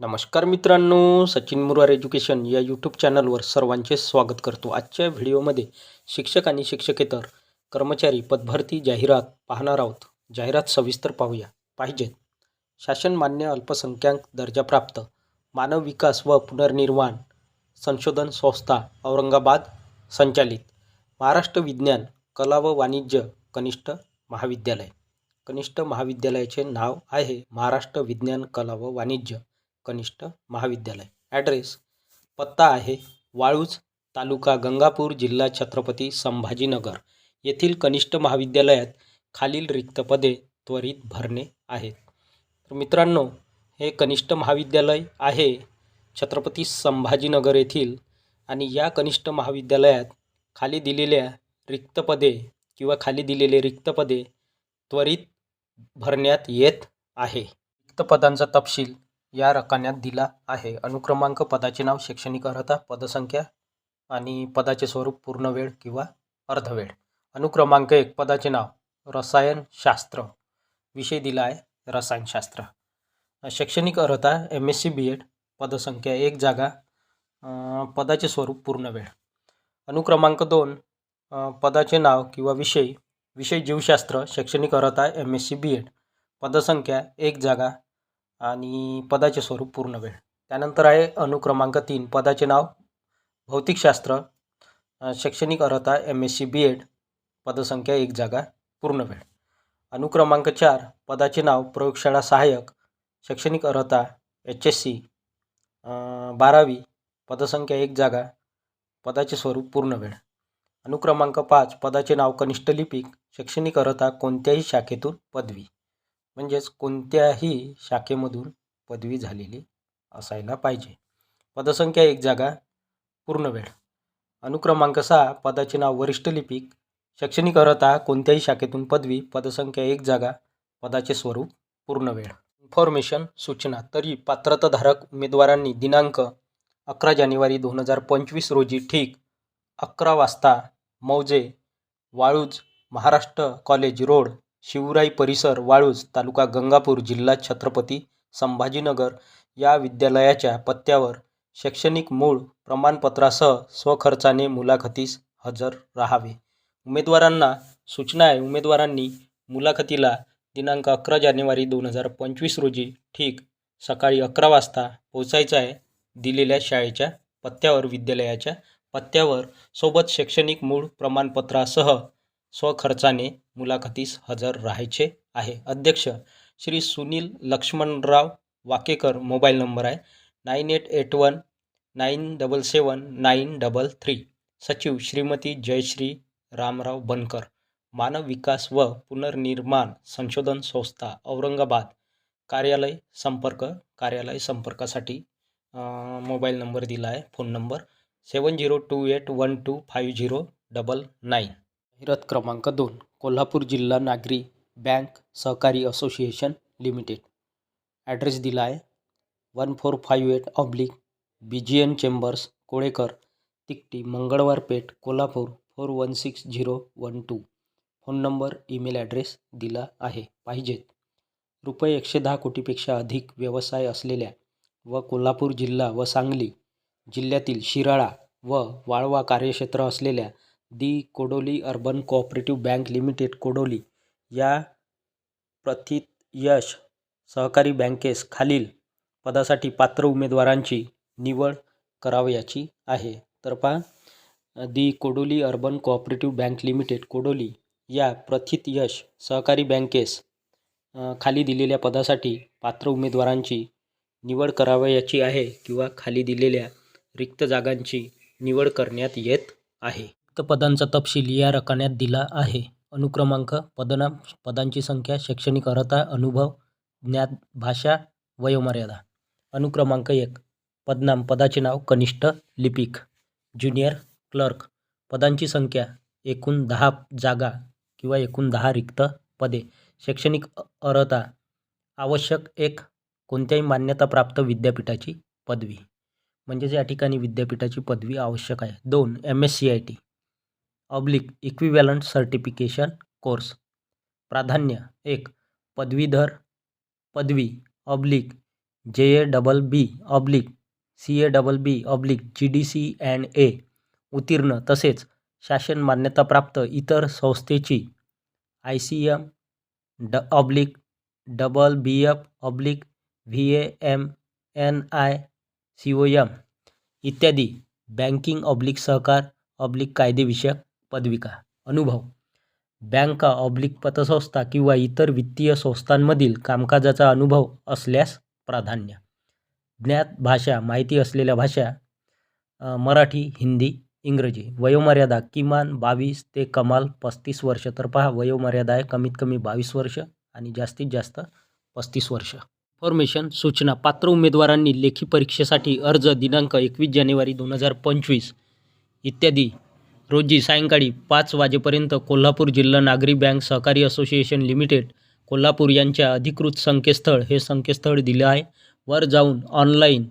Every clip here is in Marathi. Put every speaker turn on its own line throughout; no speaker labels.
नमस्कार मित्रांनो सचिन मुरवार एज्युकेशन या यूट्यूब चॅनलवर सर्वांचे स्वागत करतो आजच्या व्हिडिओमध्ये शिक्षक आणि शिक्षकेतर कर्मचारी पदभरती जाहिरात पाहणार आहोत जाहिरात सविस्तर पाहूया पाहिजेत शासन मान्य अल्पसंख्याक दर्जाप्राप्त मानव विकास व पुनर्निर्माण संशोधन संस्था औरंगाबाद संचालित महाराष्ट्र विज्ञान कला व वाणिज्य कनिष्ठ महाविद्यालय कनिष्ठ महाविद्यालयाचे नाव आहे महाराष्ट्र विज्ञान कला व वाणिज्य कनिष्ठ महाविद्यालय ॲड्रेस पत्ता आहे वाळूज तालुका गंगापूर जिल्हा छत्रपती संभाजीनगर येथील कनिष्ठ महाविद्यालयात खालील रिक्त पदे त्वरित भरणे आहेत तर मित्रांनो हे कनिष्ठ महाविद्यालय आहे छत्रपती संभाजीनगर येथील आणि या कनिष्ठ महाविद्यालयात खाली दिलेल्या रिक्त पदे किंवा खाली दिलेले रिक्त पदे त्वरित भरण्यात येत आहे रिक्त पदांचा तपशील या रकान्यात दिला आहे अनुक्रमांक पदाचे नाव शैक्षणिक अर्हता पदसंख्या आणि पदाचे स्वरूप पूर्ण वेळ किंवा अर्धवेळ अनुक्रमांक एक पदाचे नाव रसायनशास्त्र विषय दिला आहे रसायनशास्त्र शैक्षणिक अर्हता M S C B Ed पदसंख्या एक जागा पदाचे स्वरूप पूर्ण वेळ अनुक्रमांक दोन पदाचे नाव किंवा विषय विषय जीवशास्त्र शैक्षणिक अर्हता M S C B Ed पदसंख्या एक जागा आणि पदाचे स्वरूप पूर्ण वेळ त्यानंतर आहे अनुक्रमांक तीन पदाचे नाव भौतिकशास्त्र शैक्षणिक अर्हता M S C B Ed पदसंख्या एक जागा पूर्ण वेळ अनुक्रमांक चार पदाचे नाव प्रयोगशाळा सहाय्यक शैक्षणिक अर्हता एच एस सी बारावी पदसंख्या एक जागा पदाचे स्वरूप पूर्ण वेळ अनुक्रमांक पाच पदाचे नाव कनिष्ठ लिपिक शैक्षणिक अर्हता कोणत्याही शाखेतून पदवी म्हणजेच कोणत्याही शाखेमधून पदवी झालेली असायला पाहिजे पदसंख्या एक जागा पूर्ण वेळ अनुक्रमांक सहा पदाचे नाव वरिष्ठ लिपिक शैक्षणिक अर्हता कोणत्याही शाखेतून पदवी पदसंख्या एक जागा पदाचे स्वरूप पूर्ण वेळ इन्फॉर्मेशन सूचना तरी पात्रताधारक उमेदवारांनी दिनांक अकरा जानेवारी दोन हजार पंचवीस रोजी ठीक अकरा वाजता मौजे वाळूज महाराष्ट्र कॉलेज रोड शिवराई परिसर वाळूज तालुका गंगापूर जिल्हा छत्रपती संभाजीनगर या विद्यालयाच्या पत्त्यावर शैक्षणिक मूळ प्रमाणपत्रासह स्वखर्चाने मुलाखतीस हजर राहावे उमेदवारांना सूचना आहे उमेदवारांनी मुलाखतीला दिनांक अकरा जानेवारी दोन हजार पंचवीस रोजी ठीक सकाळी अकरा वाजता पोचायचं आहे दिलेल्या शाळेच्या पत्त्यावर विद्यालयाच्या पत्त्यावर सोबत शैक्षणिक मूळ प्रमाणपत्रासह स्वखर्चाने मुलाखतीस हजर राहायचे आहे अध्यक्ष श्री सुनील लक्ष्मणराव वाकेकर मोबाईल नंबर आहे nine eight eight one nine double seven nine double three सचिव श्रीमती जयश्री रामराव बनकर मानव विकास व पुनर्निर्माण संशोधन संस्था औरंगाबाद कार्यालय संपर्क कार्यालय संपर्कासाठी मोबाईल नंबर दिला आहे phone number seven zero two eight one two five zero double nine जाहिरात क्रमांक दोन कोल्हापूर जिल्हा नागरी बँक सहकारी असोसिएशन लिमिटेड ॲड्रेस दिला आहे one four five eight oblique B G N chambers Kolekar Tikti Mangalwar Peth Kolhapur four one six zero one two phone number email address दिला आहे पाहिजेत रुपये एकशे दहा कोटीपेक्षा अधिक व्यवसाय असलेल्या व कोल्हापूर जिल्हा व सांगली जिल्ह्यातील शिराळा व वाळवा कार्यक्षेत्र असलेल्या the Kodoli urban cooperative bank limited Kodoli या प्रथित यश सहकारी बँकेस खालील पदासाठी पात्र उमेदवारांची निवड करावयाची आहे तर पहा the Kodoli urban cooperative bank limited Kodoli या प्रथित यश सहकारी बँकेस खाली दिलेल्या पदासाठी पात्र उमेदवारांची निवड करावयाची आहे किंवा खाली दिलेल्या रिक्त जागांची निवड करण्यात येत आहे रिक्त पदांचा तपशील या रकान्यात दिला आहे अनुक्रमांक पदनाम पदांची संख्या शैक्षणिक अर्हता अनुभव ज्ञात भाषा वयोमर्यादा अनुक्रमांक एक पदनाम पदाचे नाव कनिष्ठ लिपिक ज्युनियर क्लर्क पदांची संख्या एकूण दहा जागा किंवा एकूण दहा रिक्त पदे शैक्षणिक अर्हता आवश्यक एक कोणत्याही मान्यताप्राप्त विद्यापीठाची पदवी म्हणजेच या ठिकाणी विद्यापीठाची पदवी आवश्यक आहे दोन M S C I T oblique equivalent certification course प्राधान्य एक पदवीधर पदवी oblique J A double B oblique C A double B oblique G D C and A उत्तीर्ण तसेच शासन मान्यताप्राप्त इतर संस्थेची I C M D oblique double B F oblique V A M N I C O M इत्यादी बँकिंग ऑब्लिक सहकार ऑब्लिक कायदेविषयक पदविका अनुभव बँका ऑब्लिक पतसंस्था किंवा इतर वित्तीय संस्थांमधील कामकाजाचा अनुभव असल्यास प्राधान्य ज्ञात भाषा माहिती असलेल्या भाषा मराठी हिंदी इंग्रजी वयोमर्यादा किमान बावीस ते कमाल पस्तीस वर्ष तर पहा वयोमर्यादा आहे कमीत कमी बावीस वर्ष आणि जास्तीत जास्त पस्तीस वर्ष फॉर्मेशन सूचना पात्र उमेदवारांनी लेखी परीक्षेसाठी अर्ज दिनांक एकवीस जानेवारी दोन हजार पंचवीस इत्यादी रोजी सायंकाळी पाच वाजेपर्यंत कोल्हापूर जिल्हा नागरी बँक सहकारी असोसिएशन लिमिटेड कोल्हापूर यांच्या अधिकृत संकेतस्थळ हे संकेतस्थळ दिले आहे वर जाऊन ऑनलाईन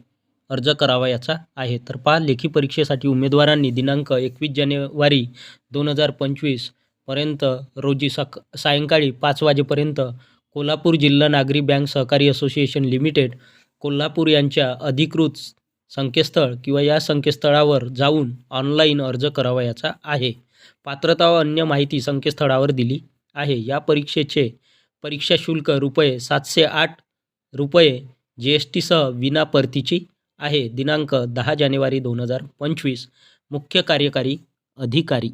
अर्ज करावा याचा आहे तर पहा लेखी परीक्षेसाठी उमेदवारांनी दिनांक एकवीस जानेवारी दोन हजार पंचवीसपर्यंत रोजी सक सायंकाळी पाच वाजेपर्यंत कोल्हापूर जिल्हा नागरी बँक सहकारी असोसिएशन लिमिटेड कोल्हापूर यांच्या अधिकृत संकेतस्थळ किंवा या संकेतस्थळावर जाऊन ऑनलाईन अर्ज करावयाचा आहे पात्रता व अन्य माहिती संकेतस्थळावर दिली आहे या परीक्षेचे परीक्षा शुल्क रुपये सातशे आठ रुपये जी एस टीसह विना परतीची आहे दिनांक दहा जानेवारी दोन हजार पंचवीस मुख्य कार्यकारी अधिकारी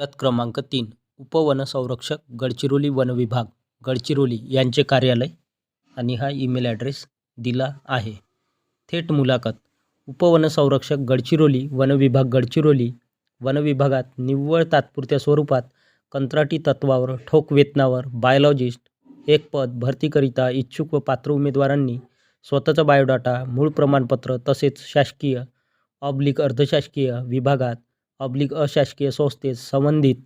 रथ क्रमांक तीन संरक्षक गडचिरोली वन विभाग गडचिरोली यांचे कार्यालय आणि हा ईमेल ॲड्रेस दिला आहे थेट मुलाखत उपवनसंरक्षक गडचिरोली वनविभाग गडचिरोली वनविभागात निव्वळ तात्पुरत्या स्वरूपात कंत्राटी तत्वावर ठोक वेतनावर बायोलॉजिस्ट एक पद भरतीकरिता इच्छुक व पात्र उमेदवारांनी स्वतःचा बायोडाटा मूळ प्रमाणपत्र तसेच शासकीय ऑब्लिक अर्धशासकीय विभागात ऑब्लिक अशासकीय संस्थेत संबंधित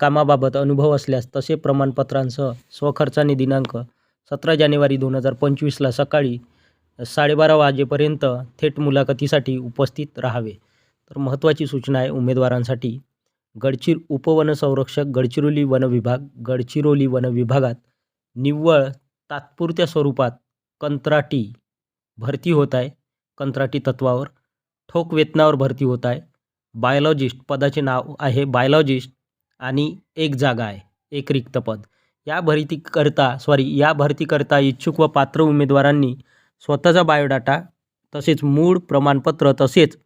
कामाबाबत अनुभव असल्यास तसे प्रमाणपत्रांसह स्वखर्चाने दिनांक सतरा जानेवारी दोन हजार पंचवीसला सकाळी साडेबारा वाजेपर्यंत थेट मुलाखतीसाठी उपस्थित राहावे तर महत्त्वाची सूचना आहे उमेदवारांसाठी गडचिर उपवनसंरक्षक गडचिरोली वन विभाग गडचिरोली वन विभागात निव्वळ तात्पुरत्या स्वरूपात कंत्राटी भरती होत आहे कंत्राटी तत्वावर ठोक वेतनावर भरती होत आहे बायोलॉजिस्ट पदाचे नाव आहे बायोलॉजिस्ट आणि एक जागा आहे एक रिक्त पद या भरतीकरता सॉरी या भरतीकरता इच्छुक व पात्र उमेदवारांनी स्वतःचा बायोडाटा तसेच मूळ प्रमाणपत्र तसेच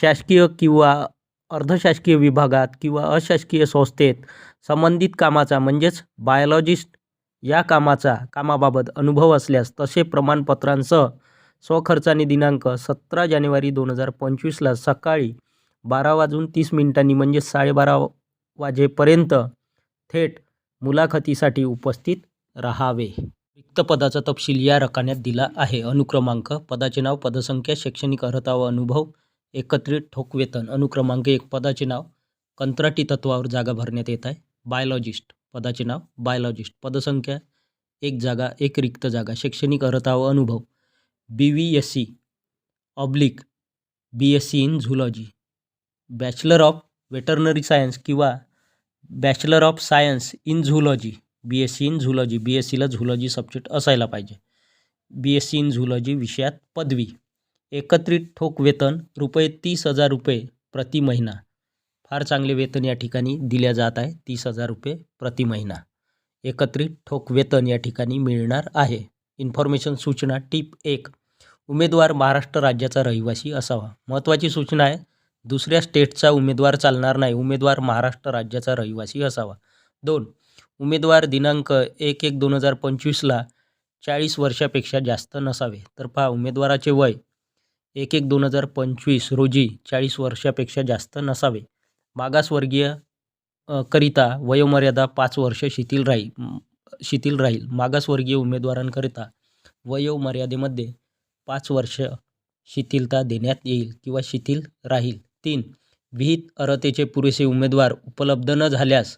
शासकीय किंवा अर्धशासकीय विभागात किंवा अशासकीय संस्थेत संबंधित कामाचा म्हणजेच बायोलॉजिस्ट या कामाचा कामाबाबत अनुभव असल्यास तसे प्रमाणपत्रांसह स्वखर्चाने दिनांक सतरा जानेवारी दोन हजार पंचवीसला सकाळी बारा वाजून तीस मिनिटांनी म्हणजे साडेबारा वाजेपर्यंत थेट मुलाखतीसाठी उपस्थित राहावे रिक्त पदाचा तपशील या रकान्यात दिला आहे अनुक्रमांक पदाचे नाव पदसंख्या शैक्षणिक अर्हता व अनुभव एकत्रित ठोक वेतन अनुक्रमांक एक पदाचे नाव कंत्राटी तत्वावर जागा भरण्यात येत आहे बायोलॉजिस्ट पदाचे नाव बायोलॉजिस्ट पदसंख्या एक जागा एक रिक्त जागा शैक्षणिक अर्हता व अनुभव B V S C oblique B S C in zoology bachelor of veterinary science किंवा bachelor of science in zoology B S C in zoology B S सीला झुलॉजी सब्जेक्ट असायला पाहिजे B S C in zoology विषयात पदवी एकत्रित ठोक वेतन रुपये तीस हजार रुपये प्रति महिना फार चांगले वेतन या ठिकाणी दिल्या जात आहे तीस हजार रुपये प्रति महिना एकत्रित ठोक वेतन या ठिकाणी मिळणार आहे इन्फॉर्मेशन सूचना टीप एक उमेदवार महाराष्ट्र राज्याचा रहिवासी असावा महत्त्वाची सूचना आहे दुसऱ्या स्टेटचा उमेदवार चालणार नाही उमेदवार महाराष्ट्र राज्याचा रहिवासी असावा दोन उमेदवार दिनांक एक एक दोन हजार पंचवीसला चाळीस वर्षापेक्षा जास्त नसावे तर पहा उमेदवाराचे वय एक एक दोन हजार पंचवीस रोजी चाळीस वर्षापेक्षा जास्त नसावे मागासवर्गीय करिता वयोमर्यादा पाच वर्ष शिथिल राहील शिथिल राहील मागासवर्गीय उमेदवारांकरिता वयोमर्यादेमध्ये पाच वर्ष शिथिलता देण्यात येईल किंवा शिथिल राहील तीन विहित अर्हतेचे पुरेसे उमेदवार उपलब्ध न झाल्यास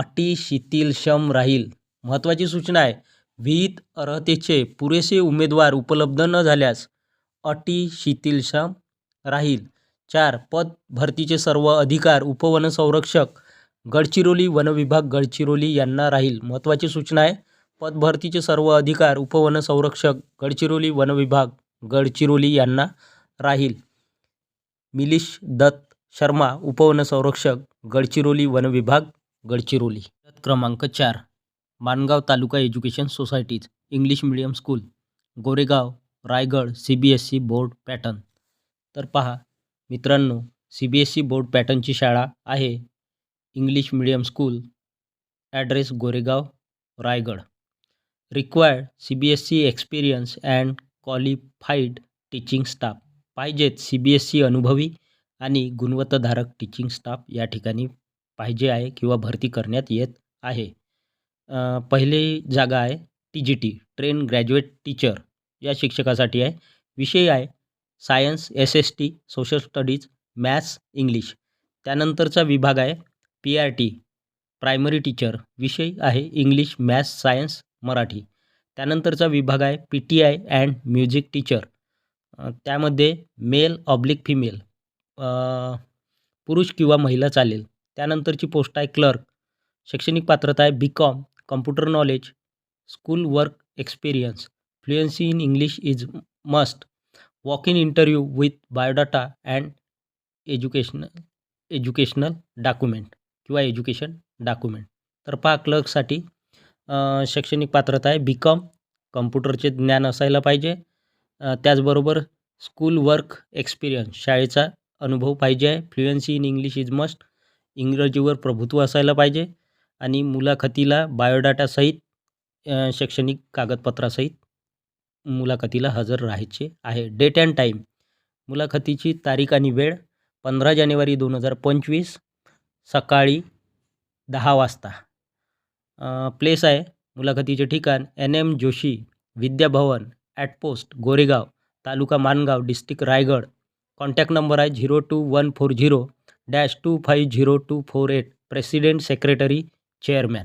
अटी शिथिलक्षम राहील महत्त्वाची सूचना आहे विहित अर्हतेचे पुरेसे उमेदवार उपलब्ध न झाल्यास अटी शिथिलक्षम राहील चार पद भरतीचे सर्व अधिकार उपवनसंरक्षक गडचिरोली वनविभाग गडचिरोली यांना राहील महत्त्वाची सूचना आहे पदभरतीचे सर्व अधिकार उपवनसंरक्षक गडचिरोली वनविभाग गडचिरोली यांना राहील मिलिश दत्त शर्मा उपवनसंरक्षक गडचिरोली वनविभाग गडचिरोली क्रमांक चार Mangaon taluka education societies English medium school Goregaon Raigad C B S C board pattern तर पहा मित्रांनो C B S C board पॅटर्नची शाळा आहे English medium school address Goregaon Raigad required C B S C experience and qualified teaching staff पाहिजेत सी बी एस सी अनुभवी आणि गुणवत्ताधारक टीचिंग स्टाफ या ठिकाणी पाहिजे आहे किंवा भरती करण्यात येत आहे पहिली जागा आहे T G T train graduate teacher या शिक्षकासाठी आहे विषय आहे science S S T social studies maths English त्यानंतरचा विभाग आहे P R T primary teacher विषय आहे इंग्लिश मॅथ्स सायन्स मराठी त्यानंतरचा विभाग आहे P T I and music teacher त्यामध्ये मेल ऑब्लिक फिमेल पुरुष किंवा महिला चालेल त्यानंतरची पोस्ट आहे क्लर्क शैक्षणिक पात्रता आहे B com computer knowledge school work experience fluency in English is must walk in interview with biodata and educational educational document किंवा एज्युकेशन डॉक्युमेंट तर पहा क्लर्कसाठी शैक्षणिक पात्रता आहे बी कॉम कॉम्प्युटरचे ज्ञान असायला पाहिजे त्याचबरोबर स्कूल वर्क एक्सपिरियन्स शाळेचा अनुभव पाहिजे आहे fluency in English is must इंग्रजीवर प्रभुत्व असायला पाहिजे आणि मुलाखतीला बायोडाटासहित शैक्षणिक कागदपत्रासहित मुलाखतीला हजर राहायचे आहे डेट अँड टाईम मुलाखतीची तारीख आणि वेळ पंधरा जानेवारी दोन हजार पंचवीस सकाळी दहा वाजता प्लेस आहे मुलाखतीचे ठिकाण N M Joshi Vidyabhavan at post Goregaon taluka Mangaon district Raigad contact number आहे zero two one four zero 2502448, President, Secretary, Chairman.